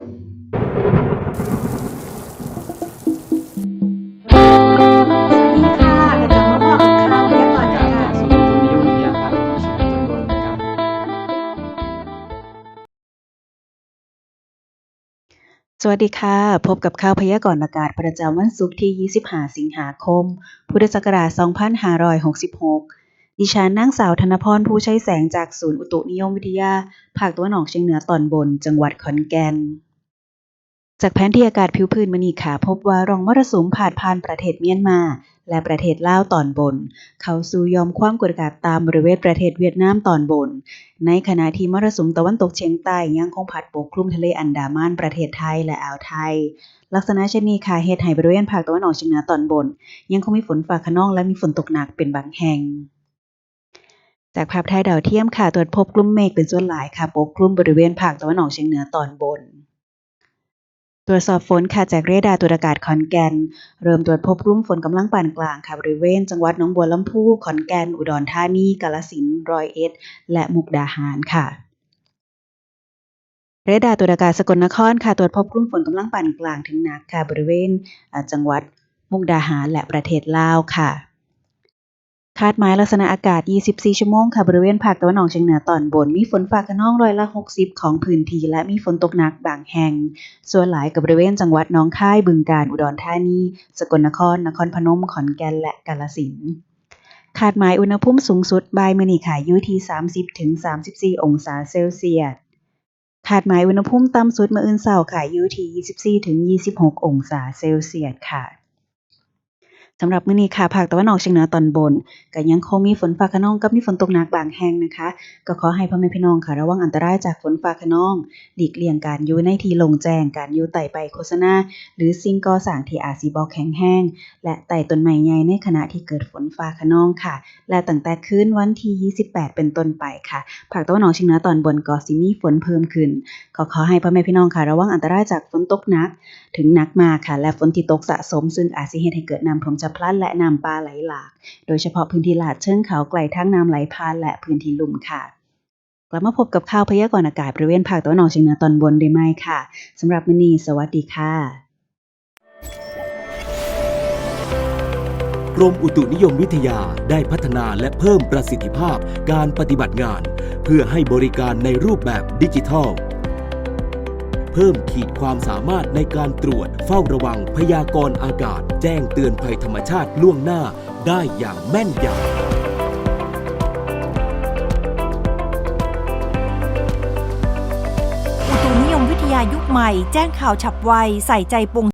สวัสดีค่ะกระจังมะม่วงข้าวพยากรณ์จากาพัฒน์ตัวเชียงตำบลนะครับสวัสดีค่ะ พบกับข่าวพยากรณ์อากาศประจำวันศุกร์ที่ 25 สิงหาคม พุทธศักราช 2566 ดิฉันนางสาวธนพร ผู้ใช้แสงจากศูนย์อุตุนิยมวิทยา ภาคตะวันออกเฉียงเหนือตอนบน จังหวัดขอนแก่น จากแผนที่อากาศผิวพื้นมณีค่ะพบว่าร่องมรสุมผ่านผ่านประเทศเมียนมา และประเทศลาวตอนบน เขาสู่ยอมความกดอากาศต่ำบริเวณประเทศเวียดนามตอนบน ในขณะที่มรสุมตะวันตกเฉียงใต้ยังคงพัดปกคลุมทะเลอันดามันประเทศไทยและอ่าวไทย ลักษณะเช่นนี้ค่ะเฮ็ดให้บริเวณภาคตะวันออกเฉียงเหนือตอนบน ยังคงมีฝนฟ้าคะนองและมีฝนตกหนักเป็นบางแห่งจากภาพถ่ายดาวเทียมค่ะตรวจพบกลุ่มเมฆเป็นส่วนหลายค่ะปกคลุมบริเวณภาคตะวันออกเฉียงเหนือตอนบน รวจสอบฝนค่ะจากเรดาร์ตรวจอากาศขอนแก่น เริ่มตรวจพบกลุ่มฝนกำลังปานกลางค่ะบริเวณ จังหวัดหนองบัวลำพูขอนแก่นอุดรธานีกาฬสินธุ์ร้อยเอ็ด และมุกดาหารค่ะเรดาร์ตรวจอากาศสกลนครค่ะตรวจพบกลุ่มฝนกำลังปานกลางถึงหนักค่ะบริเวณจังหวัดมุกดาหารและประเทศลาวค่ะ คาดหมายลักษณะอากาศ 24 ชั่วโมงค่ะ บริเวณภาคตะวันออกเฉียงเหนือตอนบน มีฝนฟ้าคะนองร้อยละ 60 ของพื้นที่ และมีฝนตกหนักบางแห่ง ส่วนหลายกับบริเวณจังหวัดหนองคาย บึงกาฬ อุดรธานี สกลนคร นครพนม ขอนแก่น และกาฬสินธุ์คาดหมายอุณหภูมิสูงสุดบ่ายมื้อนี้ค่ะอยู่ที่ 30-34 องศาเซลเซียสคาดหมายอุณหภูมิต่ำสุดมื้ออื่นเช้าค่ะอยู่ที่ 24-26 องศาเซลเซียสค่ะ สำหรับมื้อนี้ค่ะภาคตะวันออกเฉียงเหนือตอนบนก็ยังคงมีฝนฟ้าคะนองกับมีฝนตกหนักบางแห่งนะคะ ก็ขอให้พ่อแม่พี่น้องค่ะระวังอันตรายจากฝนฟ้าคะนอง หลีกเลี่ยงการอยู่ในที่โล่งแจ้งการอยู่ใต้ใบโฆษณา หรือสิ่งก่อสร้างที่อาจสิบ่แข็งแรงและใต้ต้นไม้ใหญ่ในขณะที่เกิดฝนฟ้าคะนองค่ะ และตั้งแต่คืนวันที่ 28 เป็นต้นไปค่ะภาคตะวันออกเฉียงเหนือตอนบนก็สิมีฝนเพิ่มขึ้นก็ขอให้พ่อแม่พี่น้องค่ะระวังอันตรายจากฝนตกหนัก ถึงหนักมากค่ะ และฝนที่ตกสะสม ซึ่งอาจสิเฮ็ดให้เกิดน้ำท่วมฉับพลันและน้ำป่าไหลหลาก โดยเฉพาะพื้นที่ลาดเชิงเขาไกลทางน้ำไหลผ่านและพื้นที่ลุ่มค่ะกลับมาพบกับข่าวพยากรณ์อากาศบริเวณภาคตะวันออกเฉียงเหนือตอนบนได้ไหมค่ะสำหรับมื้อนี้สวัสดีค่ะกรมอุตุนิยมวิทยาได้พัฒนาและเพิ่มประสิทธิภาพการปฏิบัติงาน เพื่อให้บริการในรูปแบบดิจิทัล เพิ่มขีดความสามารถในการตรวจ เฝ้าระวังพยากรณ์อากาศ แจ้งเตือนภัยธรรมชาติล่วงหน้าได้อย่างแม่นยำอุตุนิยมวิทยายุคใหม่แจ้งข่าวฉับไว ใส่ใจปวง